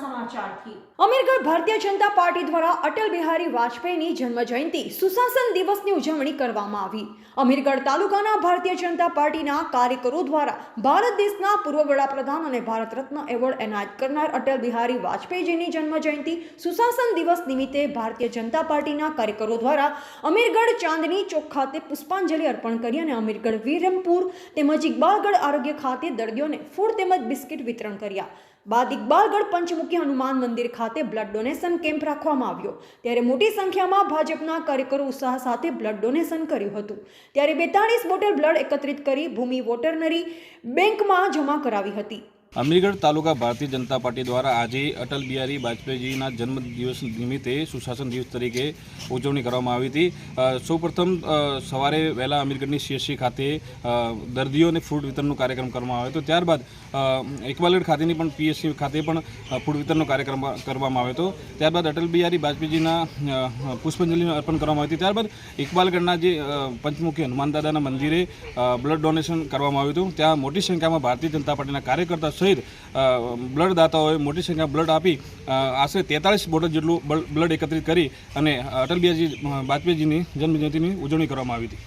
સમાચારથી. Amirgadh Bharatiya Janata party દ્વારા અટલ બિહારી વાજપેયીની જન્મ જયંતિ સુશાસન દિવસની ઉજવણી કરવામાં આવી. અમીરગઢ તાલુકાના ભારતીય જનતા પાર્ટીના કાર્યકરો દ્વારા ભારત દેશના પૂર્વ વડાપ્રધાન અને ભારત રત્ન એવોર્ડ એનાયત કરનાર અટલ બિહારી વાજપેયીજીની જન્મ જયંતિ સુશાસન દિવસ નિમિત્તે ભારતીય જનતા પાર્ટીના કાર્યકરો દ્વારા અમીરગઢ ચાંદની ચોક ખાતે પુષ્પાંજલિ અર્પણ કરી અને અમીરગઢ વિરમપુર તેમજ ઇકબાલગઢ આરોગ્ય ખાતે દર્દીઓને ફૂડ તેમજ બિસ્કિટ વિતરણ કર્યા. બાદ ઇકબાલગઢ પંચમુખી હનુમાન મંદિર ખાતે બ્લડ ડોનેશન કેમ્પ રાખવામાં આવ્યો. ત્યારે મોટી સંખ્યામાં ભાજપના કાર્યકરો ઉત્સાહ સાથે બ્લડ ડોનેશન કર્યું હતું. ત્યારે બેતાળીસ બોટલ બ્લડ એકત્રિત કરી ભૂમિ વોટરનરી બેંકમાં જમા કરાવી હતી. અમીરગઢ તાલુકા ભારતીય જનતા પાર્ટી દ્વારા આજે અટલ બિહારી વાજપેયીજીના જન્મદિવસ નિમિત્તે સુશાસન દિવસ તરીકે ઉજવણી કરવામાં આવી હતી. સૌપ્રથમ સવારે વહેલા અમીરગઢની સીએસસી ખાતે દર્દીઓને ફૂડ વિતરણનો કાર્યક્રમ કરવામાં આવ્યો હતો. ત્યારબાદ ઇકબાલગઢ ખાતેની પણ પીએસસી ખાતે પણ ફૂડ વિતરણનો કાર્યક્રમ કરવામાં આવ્યો હતો. ત્યારબાદ અટલ બિહારી વાજપેયીજીના પુષ્પાંજલિનું પુષ્પાંજલિ અર્પણ કરવામાં આવી હતી. ત્યારબાદ, ઇકબાલગઢના જે પંચમુખી હનુમાન દાદાના મંદિરે બ્લડ ડોનેશન કરવામાં આવ્યું હતું. ત્યાં મોટી સંખ્યામાં ભારતીય જનતા પાર્ટીના કાર્યકર્તા સહિત બ્લડદાતાઓએ મોટી સંખ્યામાં બ્લડ આપી આશરે તેતાળીસ બોટલ જેટલું બલ- બ્લડ એકત્રિત કરી અને અટલ બિહારી વાજપેયીજીની જન્મજયંતિની ઉજવણી કરવામાં આવી હતી.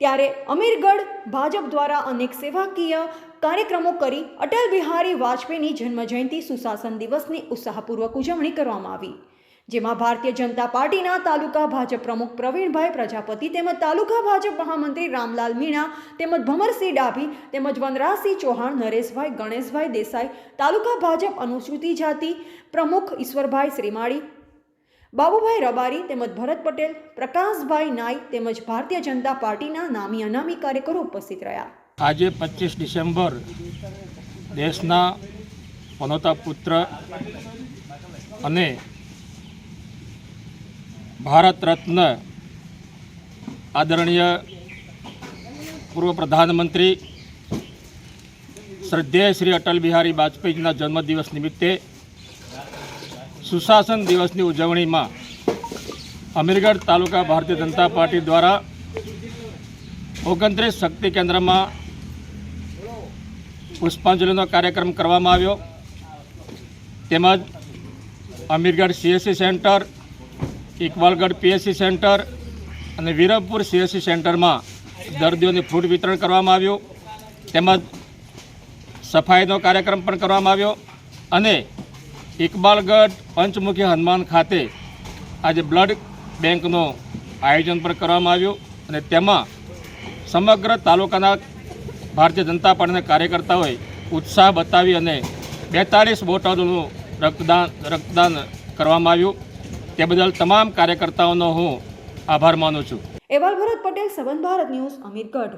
ત્યારે અમીરગઢ ભાજપ દ્વારા અનેક સેવાકીય કાર્યક્રમો કરી અટલ બિહારી વાજપેયીની જન્મજયંતિ સુશાસન દિવસની ઉત્સાહપૂર્વક ઉજવણી કરવામાં આવી. જેમાં ભારતીય જનતા પાર્ટીના તાલુકા ભાજપ પ્રમુખ પ્રવીણભાઈ પ્રજાપતિ તેમજ તાલુકા ભાજપ મહામંત્રી રામલાલ મીણા તેમજ ભમરસિંહ ડાભી તેમજ વનરાજસિંહ ચૌહાણ, નરેશભાઈ, ગણેશભાઈ દેસાઈ, તાલુકા ભાજપ અનુસૂચિત જાતિ પ્રમુખ ઈશ્વરભાઈ શ્રીમાળી, બાબુભાઈ રબારી તેમજ ભરત પટેલ, પ્રકાશભાઈ નાઈ તેમજ ભારતીય જનતા પાર્ટીના નામી અનામી કાર્યકરો ઉપસ્થિત રહ્યા. આજે પચીસ ડિસેમ્બર દેશના પનોતા પુત્ર અને ભારત રત્ન આદરણીય પૂર્વ પ્રધાનમંત્રી શ્રદ્ધેય શ્રી અટલ બિહારી વાજપેયીના જન્મદિવસ નિમિત્તે સુશાસન દિવસની ઉજવણીમાં અમીરગઢ તાલુકા ભારતીય જનતા પાર્ટી દ્વારા ઓગણત્રીસ શક્તિ કેન્દ્રમાં પુષ્પાંજલિનો કાર્યક્રમ કરવામાં આવ્યો. તેમજ Amirgadh CSC centre Iqbalgadh PSC centre અને વિરમપુર સીએસસી સેન્ટરમાં દર્દીઓને ફૂડ વિતરણ કરવામાં આવ્યું. તેમજ સફાઈનો કાર્યક્રમ પણ કરવામાં આવ્યો. અને ઇકબાલગઢ પંચમુખી હનુમાન ખાતે આજે બ્લડ બેંકનું આયોજન પણ કરવામાં આવ્યું. અને તેમાં સમગ્ર તાલુકાના ભારતીય જનતા પાર્ટીના કાર્યકર્તાઓએ ઉત્સાહ બતાવી અને બેતાળીસ બોટલોનું રક્તદાન રક્તદાન કરવામાં આવ્યું. તે બદલ તમામ કાર્યકર્તાઓનો હું આભાર માનું છું. એવાલ ભરત પટેલ સંબંધ ભારત ન્યૂઝ, અમીરગઢ.